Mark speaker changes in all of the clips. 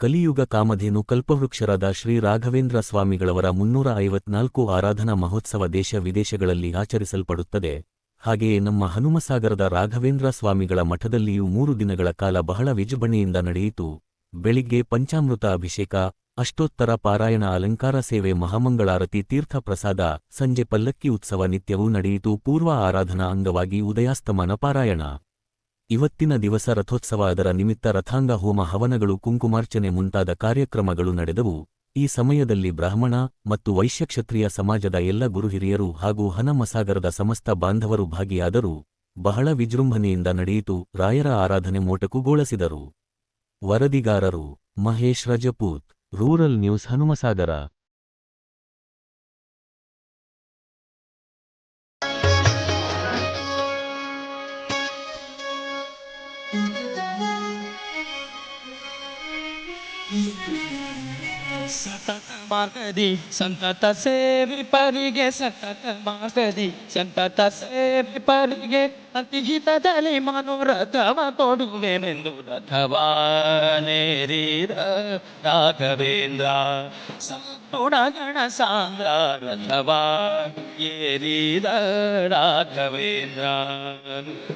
Speaker 1: ಕಲಿಯುಗ ಕಾಮಧೇನು ಕಲ್ಪವೃಕ್ಷರಾದ ಶ್ರೀ ರಾಘವೇಂದ್ರ ಸ್ವಾಮಿಗಳವರ ಮುನ್ನೂರ ಐವತ್ನಾಲ್ಕು ಆರಾಧನಾ ಮಹೋತ್ಸವ ದೇಶ ವಿದೇಶಗಳಲ್ಲಿ ಆಚರಿಸಲ್ಪಡುತ್ತದೆ. ಹಾಗೆಯೇ ನಮ್ಮ ಹನುಮಸಾಗರದ ರಾಘವೇಂದ್ರ ಸ್ವಾಮಿಗಳ ಮಠದಲ್ಲಿಯೂ ಮೂರು ದಿನಗಳ ಕಾಲ ಬಹಳ ವಿಜೃಂಭಣೆಯಿಂದ ನಡೆಯಿತು. ಬೆಳಿಗ್ಗೆ ಪಂಚಾಮೃತ ಅಭಿಷೇಕ, ಅಷ್ಟೋತ್ತರ ಪಾರಾಯಣ ಅಲಂಕಾರ ಸೇವೆ, ಮಹಾಮಂಗಳಾರತಿ ತೀರ್ಥ ಪ್ರಸಾದ ಸಂಜೆ ಪಲ್ಲಕ್ಕಿ ಉತ್ಸವ ನಿತ್ಯವೂ ನಡೆಯಿತು. ಪೂರ್ವ ಆರಾಧನಾ ಅಂಗವಾಗಿ ಉದಯಾಸ್ತಮಾನ ಪಾರಾಯಣ. ಇವತ್ತಿನ ದಿವಸ ರಥೋತ್ಸವ ಅದರ ನಿಮಿತ್ತ ರಥಾಂಗ ಹೋಮ ಹವನಗಳು ಕುಂಕುಮಾರ್ಚನೆ ಮುಂತಾದ ಕಾರ್ಯಕ್ರಮಗಳು ನಡೆದವು. ಈ ಸಮಯದಲ್ಲಿ ಬ್ರಾಹ್ಮಣ ಮತ್ತು ವೈಶ್ಯಕ್ಷತ್ರಿಯ ಸಮಾಜದ ಎಲ್ಲ ಗುರುಹಿರಿಯರು ಹಾಗೂ ಹನಮಸಾಗರದ ಸಮಸ್ತ ಬಾಂಧವರು ಭಾಗಿಯಾದರು. ಬಹಳ ವಿಜೃಂಭಣೆಯಿಂದ ನಡೆಯಿತು. ರಾಯರ ಆರಾಧನೆ ಮೋಟಕುಗೊಳಿಸಿದರು. ವರದಿಗಾರರು ಮಹೇಶ್ ರಜಪೂತ್, ರೂರಲ್ ನ್ಯೂಸ್ ಹನುಮಸಾಗರ.
Speaker 2: ಸತತ ಮಾರ್ಗದಿ, ಸಂತತ ಸೇವಿ ಪರಿಗೆ ಸತತ ಮಾರ್ಗದಿ, ಸಂತತ ಸೇವಿ ಪರಿಗೆ ಅತಿಹಿತದಲ್ಲಿ ಮನೋರಥವ ಕೊಡುವೆನೆಂದು ರಥವಾನೇರಿದ ರಾಘವೇಂದ್ರ. ಸಂಪುಣಗಣ ಸಾಂದ್ರ ರಥವ ರಾಘವೇಂದ್ರ.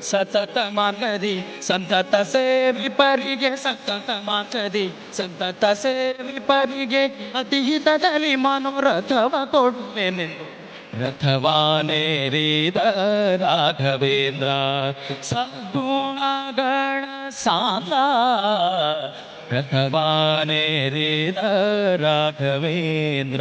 Speaker 2: ಸತತ ಮಾರ್ಗದಿ, ಸಂತತ ಸೇವಿ ಪರಿಗೆ ಸತತ ಮಾರ್ಗದಿ ಸಂತತ ಸೇವಿಪರಿಗೆ ಅತಿಹಿತದಲ್ಲಿ ಮನೋರಥವ ಕೊಡುವೆನೆಂದು ರಥವಾನೇರಿದ ರಾಘವೇಂದ್ರ ಸಗುಣಗಣ ಸಾಂದ್ರ ರಥವಾನೇರಿದ ರಾಘವೇಂದ್ರ.